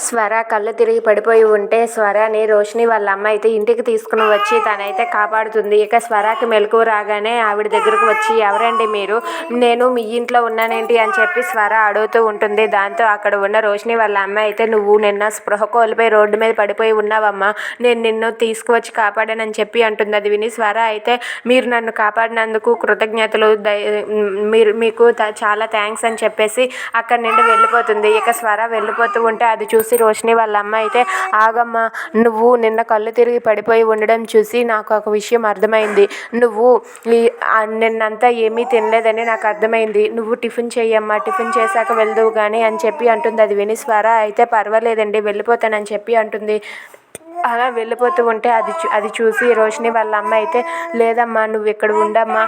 స్వర కళ్ళు తిరిగి పడిపోయి ఉంటే స్వరని రోషిని వాళ్ళ అమ్మ అయితే ఇంటికి తీసుకుని వచ్చి తనైతే కాపాడుతుంది. ఇక స్వరాకి మెలకువ రాగానే ఆవిడ దగ్గరకు వచ్చి ఎవరండి మీరు? నేను మీ ఇంట్లో ఉన్నానేంటి? అని చెప్పి స్వర అడుగుతూ ఉంటుంది. దాంతో అక్కడ ఉన్న రోషిని వాళ్ళ అమ్మ అయితే నువ్వు నిన్న స్పృహ కోల్పోయి రోడ్డు మీద పడిపోయి ఉన్నావమ్మా. నేను నిన్ను తీసుకువచ్చి కాపాడానని చెప్పి అంటుంది. అది విని స్వర అయితే మీరు నన్ను కాపాడినందుకు కృతజ్ఞతలు దయ మీరు మీకు త- చాలా థ్యాంక్స్ అని చెప్పేసి అక్కడి నుండి వెళ్ళిపోతుంది. ఇక స్వర వెళ్ళిపోతూ ఉంటే అది చూసి రోషిని వాళ్ళ అమ్మ అయితే ఆగమ్మ నువ్వు నిన్న కళ్ళు తిరిగి పడిపోయి ఉండడం చూసి నాకు ఒక విషయం అర్థమైంది. నువ్వు నిన్నంతా ఏమీ తినలేదని నాకు అర్థమైంది. నువ్వు టిఫిన్ చెయ్యమ్మా టిఫిన్ చేశాక వెళ్దువు కానీ అని చెప్పి అంటుంది. అది విని స్వర అయితే పర్వాలేదండి వెళ్ళిపోతానని చెప్పి అంటుంది. అలా వెళ్ళిపోతూ ఉంటే అది చూ అది చూసి రోషిని వాళ్ళ అమ్మ అయితే లేదమ్మా నువ్వు ఇక్కడ ఉండమ్మా.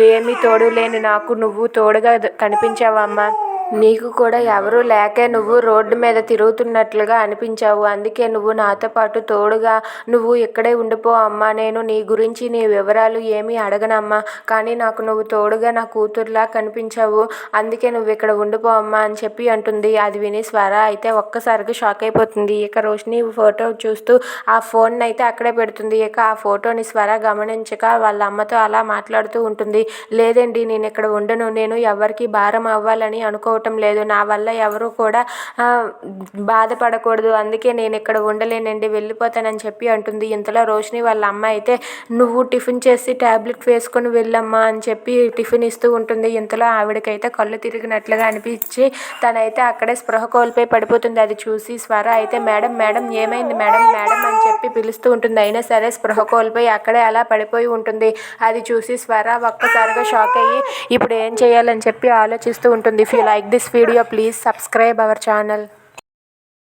లేమి తోడు లేని నాకు నువ్వు తోడుగా కనిపించావమ్మా. నీకు కూడా ఎవరూ లేకే నువ్వు రోడ్డు మీద తిరుగుతున్నట్లుగా అనిపించావు. అందుకే నువ్వు నాతో పాటు తోడుగా నువ్వు ఇక్కడే ఉండిపో అమ్మా. నేను నీ గురించి నీ వివరాలు ఏమీ అడగనమ్మా కానీ నాకు నువ్వు తోడుగా నా కూతురులా కనిపించావు. అందుకే నువ్వు ఇక్కడ ఉండిపో అమ్మా అని చెప్పి అంటుంది. అది విని స్వర అయితే ఒక్కసారిగా షాక్ అయిపోతుంది. ఇక రోషిని ఫోటో చూస్తూ ఆ ఫోన్ అయితే అక్కడే పెడుతుంది. ఇక ఆ ఫోటోని స్వర గమనించక వాళ్ళ అమ్మతో అలా మాట్లాడుతూ ఉంటుంది. లేదండి నేను ఇక్కడ ఉండను. నేను ఎవరికి భారం అవ్వాలని అనుకోవటం లేదు. నా వల్ల ఎవరు కూడా బాధపడకూడదు. అందుకే నేను ఇక్కడ ఉండలేనండి వెళ్ళిపోతానని చెప్పి అంటుంది. ఇంతలో రోషిని వాళ్ళ అమ్మ అయితే నువ్వు టిఫిన్ చేసి ట్యాబ్లెట్ వేసుకొని వెళ్ళమ్మా అని చెప్పి టిఫిన్ ఇస్తూ ఉంటుంది. ఇంతలో ఆవిడకైతే కళ్ళు తిరిగినట్లుగా అనిపించి తనైతే అక్కడే స్పృహ కోల్పోయి పడిపోతుంది. అది చూసి స్వర అయితే మేడం మేడం ఏమైంది? మేడం మేడం అని చెప్పి పిలుస్తూ ఉంటుంది. అయినా సరే స్పృహ కోల్పోయి అక్కడే అలా పడిపోయి ఉంటుంది. అది చూసి స్వర ఒక్కసారిగా షాక్ అయ్యి ఇప్పుడు ఏం చేయాలని చెప్పి ఆలోచిస్తూ ఉంటుంది. Feel you like this video please subscribe our channel.